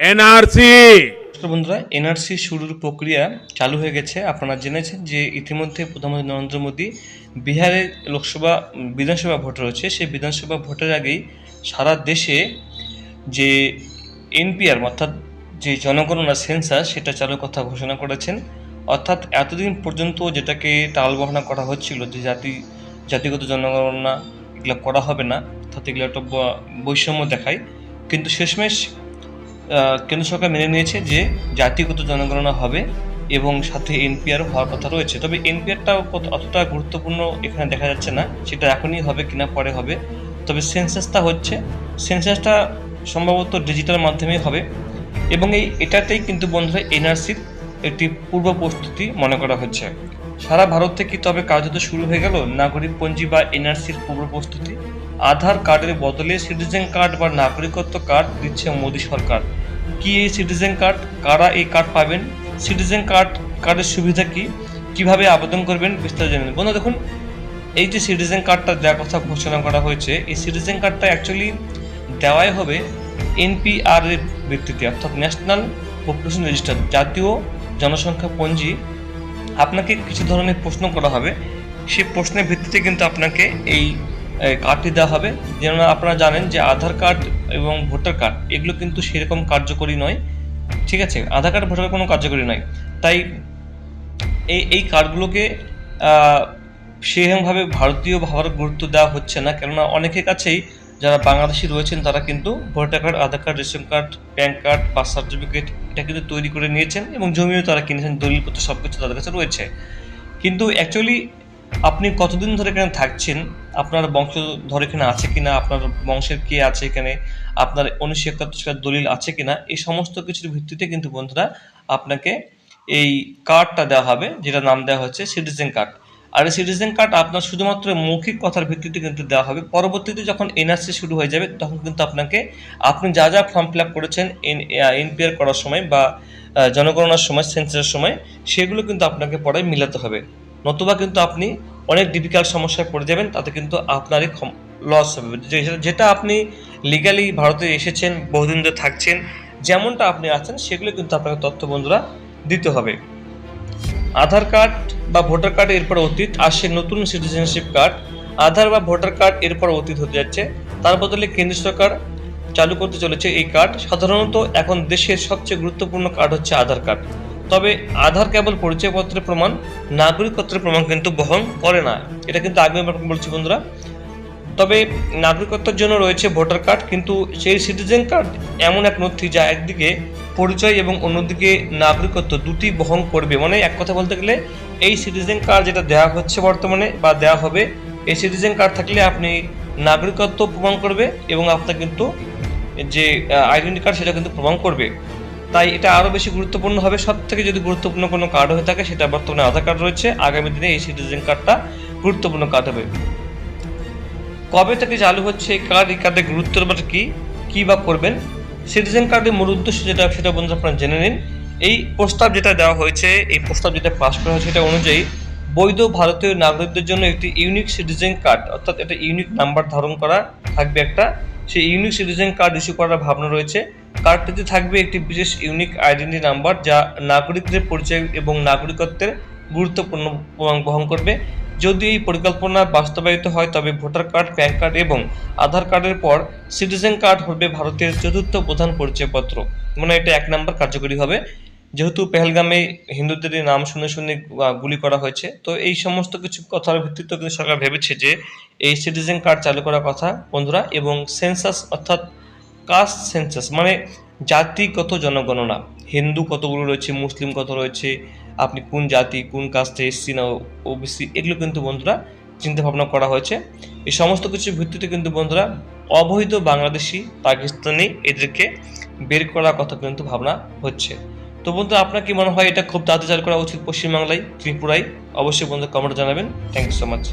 NRC. বন্ধুরা, NRC শুরুর প্রক্রিয়া চালু হয়ে গেছে। আপনারা জেনেছেন যে ইতিমধ্যে প্রধানমন্ত্রী নরেন্দ্র মোদী বিহারে লোকসভা, বিধানসভা ভোট রয়েছে। সেই বিধানসভা ভোটের আগেই সারা দেশে যে এনপিআর, অর্থাৎ যে জনগণনা সেন্সাস, সেটা চালুর কথা ঘোষণা করেছেন। অর্থাৎ এতদিন পর্যন্ত যেটাকে টালবাহানা করা হচ্ছিল, যে জাতি, জাতিগত জনগণনা এগুলো করা হবে না অর্থাৎ এগুলো একটা বৈষম্য দেখায়। কিন্তু শেষমেশ কেন্দ্র সরকার মেনে নিয়েছে যে জাতিগত জনগণনা হবে এবং সাথে এনপিআর হওয়ার কথা রয়েছে। তবে এনপিআরটাও অতটা গুরুত্বপূর্ণ এখানে দেখা যাচ্ছে না। সেটা এখনই হবে কিনা, পরে হবে। তবে সেন্সাসটা হচ্ছে, সেন্সাসটা সম্ভবত ডিজিটাল মাধ্যমেই হবে এবং এই এটাতেই কিন্তু বন্ধুরা এনআরসির একটি পূর্ব প্রস্তুতি মনে করা হচ্ছে। সারা ভারত থেকে তবে কার্যত শুরু হয়ে গেল নাগরিকপঞ্জি বা এনআরসির পূর্ব প্রস্তুতি। আধার কার্ডের বদলে সিটিজেন কার্ড বা নাগরিকত্ব কার্ড দিচ্ছে মোদী সরকার। কি এই সিটিজেন কার্ড কারা এই কার্ড পাবেন? সিটিজেন কার্ড কার্ডের সুবিধা কি? কীভাবে আবেদন করবেন? বিস্তারিত জানেন বন্ধু দেখুন, এই যে সিটিজেন কার্ডটা দেওয়ার কথা ঘোষণা করা হয়েছে, এই সিটিজেন কার্ডটা অ্যাকচুয়ালি দেওয়াই হবে এনপিআর এর ভিত্তিতে, অর্থাৎ ন্যাশনাল পপুলেশন রেজিস্টার জাতীয় জনসংখ্যা পঞ্জি। আপনাকে কিছু ধরনের প্রশ্ন করা হবে। সেই প্রশ্নের ভিত্তিতে কিন্তু আপনাকে এই এই কার্ডটি দেওয়া হবে। যেন আপনারা জানেন যে আধার কার্ড এবং ভোটার কার্ড, এগুলো কিন্তু সেরকম কার্যকরী নয়। ঠিক আছে? আধার কার্ড, ভোটার কোনো কার্যকরী নয়। তাই এই এই কার্ডগুলোকে সেরকমভাবে ভারতীয় ভাবার গুরুত্ব দেওয়া হচ্ছে না। কেননা অনেকের কাছেই যারা বাংলাদেশি রয়েছেন, তারা কিন্তু voter card, Aadhaar card, ration card, PAN card, birth certificate এটা কিন্তু তৈরি করে নিয়েছেন এবং জমিও তারা কিনেছেন দলিলপত্র সব কিছু তাদের কাছে রয়েছে। কিন্তু অ্যাকচুয়ালি আপনি কতদিন ধরে এখানে থাকছেন? আপনার বংশধর এখানে আছে কিনা? আপনার বংশের কে আছে এখানে? আপনার উনিশশো একাত্তর সালের দলিল আছে কিনা? এই সমস্ত কিছুর ভিত্তিতে কিন্তু বন্ধুরা আপনাকে এই কার্ডটা দেওয়া হবে যেটা নাম দেওয়া হচ্ছে সিটিজেন কার্ড আর এই সিটিজেন কার্ড আপনার শুধুমাত্র মৌখিক কথার ভিত্তিতে কিন্তু দেওয়া হবে। পরবর্তীতে যখন এনআরসি শুরু হয়ে যাবে, তখন কিন্তু আপনাকে আপনি যা যা ফর্ম ফিল আপ করেছেন এন এনপিআর করার সময় বা জনগণনার সময় সেন্সাসের সময়, সেগুলো কিন্তু আপনাকে পরে মিলাতে হবে। নতুবা কিন্তু আপনি অনেক ডিফিকাল্ট সমস্যায় পড়ে যাবেন, তাতে কিন্তু আপনারই লস হবে। যেটা আপনি লিগালি ভারতে এসেছেন, বহুদিন ধরে থাকছেন, যেমনটা আপনি আছেন, সেগুলো কিন্তু আপনাকে তথ্য বন্ধুরা দিতে হবে। আধার কার্ড বা ভোটার কার্ড এরপর অতীত আসছে নতুন সিটিজেনশিপ কার্ড আধার বা ভোটার কার্ড এরপর অতীত হতে যাচ্ছে। তার বদলে কেন্দ্র সরকার চালু করতে চলেছে এই কার্ড সাধারণত এখন দেশের সবচেয়ে গুরুত্বপূর্ণ কার্ড হচ্ছে আধার কার্ড। তবে আধার কেবল পরিচয়পত্রের প্রমাণ, নাগরিকত্বের প্রমাণ কিন্তু বহন করে না। এটা কিন্তু আগে বলছি বন্ধুরা। তবে নাগরিকত্বের জন্য রয়েছে ভোটার কার্ড, কিন্তু সেই সিটিজেন কার্ড এমন এক নথি যা একদিকে পরিচয় এবং অন্যদিকে নাগরিকত্ব দুটি বহন করবে। মানে এক কথা বলতে গেলে, এই সিটিজেন কার্ড যেটা দেওয়া হচ্ছে বর্তমানে বা দেওয়া হবে, এই সিটিজেন কার্ড থাকলে আপনি নাগরিকত্ব প্রমাণ করবে এবং আপনার কিন্তু যে আইডেন্টি কার্ড সেটা কিন্তু প্রমাণ করবে। তাই এটা আরও বেশি গুরুত্বপূর্ণ হবে। সব থেকে যদি গুরুত্বপূর্ণ কোনো কার্ড হয়ে থাকে, সেটা বর্তমানে আধার কার্ড রয়েছে। আগামী দিনে এই সিটিজেন কার্ডটা গুরুত্বপূর্ণ কার্ড হবে। কবে থেকে চালু হচ্ছে এই কার্ড এই কার্ডের গুরুত্ব বা কি? কী বা করবেন? সিটিজেন কার্ডের মূল উদ্দেশ্য যেটা, সেটা বন্ধু আপনারা জেনে নিন। এই প্রস্তাব যেটা দেওয়া হয়েছে, এই প্রস্তাব যেটা পাশ করা হয়েছে, সেটা অনুযায়ী বৈধ ভারতীয় নাগরিকদের জন্য একটি ইউনিক সিটিজেন কার্ড অর্থাৎ একটা ইউনিক নাম্বার ধারণ করা থাকবে একটা। সেই ইউনিক সিটিজেন কার্ড ইস্যু করার ভাবনা রয়েছে। কার্ডটিতে থাকবে একটি বিশেষ ইউনিক আইডেন্টি নাম্বার যা নাগরিকদের পরিচয় এবং নাগরিকত্বের গুরুত্বপূর্ণ প্রমাণ বহন করবে। যদি এই পরিকল্পনা বাস্তবায়িত হয়, তবে ভোটার কার্ড, প্যান কার্ড এবং আধার কার্ডের পর সিটিজেন কার্ড হবে ভারতের চতুর্থ প্রধান পরিচয়পত্র। মানে এটা এক নম্বর কার্যকরী হবে। যেহেতু পেহেলগামে হিন্দুদের নাম শুনে শুনে গুলি করা হয়েছে, তো এই সমস্ত কিছু কথার ভিত্তিতে কিন্তু সরকার ভেবেছে যে এই সিটিজেন কার্ড চালু করার কথা বন্ধুরা এবং সেন্সাস অর্থাৎ কাস্ট সেন্সাস মানে জাতিগত জনগণনা। হিন্দু কতগুলো রয়েছে, মুসলিম কত রয়েছে, আপনি কোন জাতি, কোন কাস্টে এসসি না ওবিসি এগুলো কিন্তু বন্ধুরা চিন্তা ভাবনা করা হয়েছে। এই সমস্ত কিছুর ভিত্তিতে কিন্তু বন্ধুরা অবৈধ বাংলাদেশি, পাকিস্তানি এদেরকে বের করার কথা কিন্তু ভাবনা হচ্ছে। তো বন্ধু, আপনার কি মনে হয় এটা খুব তাড়াতাড়ি করা উচিত পশ্চিমবাংলায়? ত্রিপুরায়? অবশ্যই বন্ধু কমেন্ট জানাবেন। Thank you so much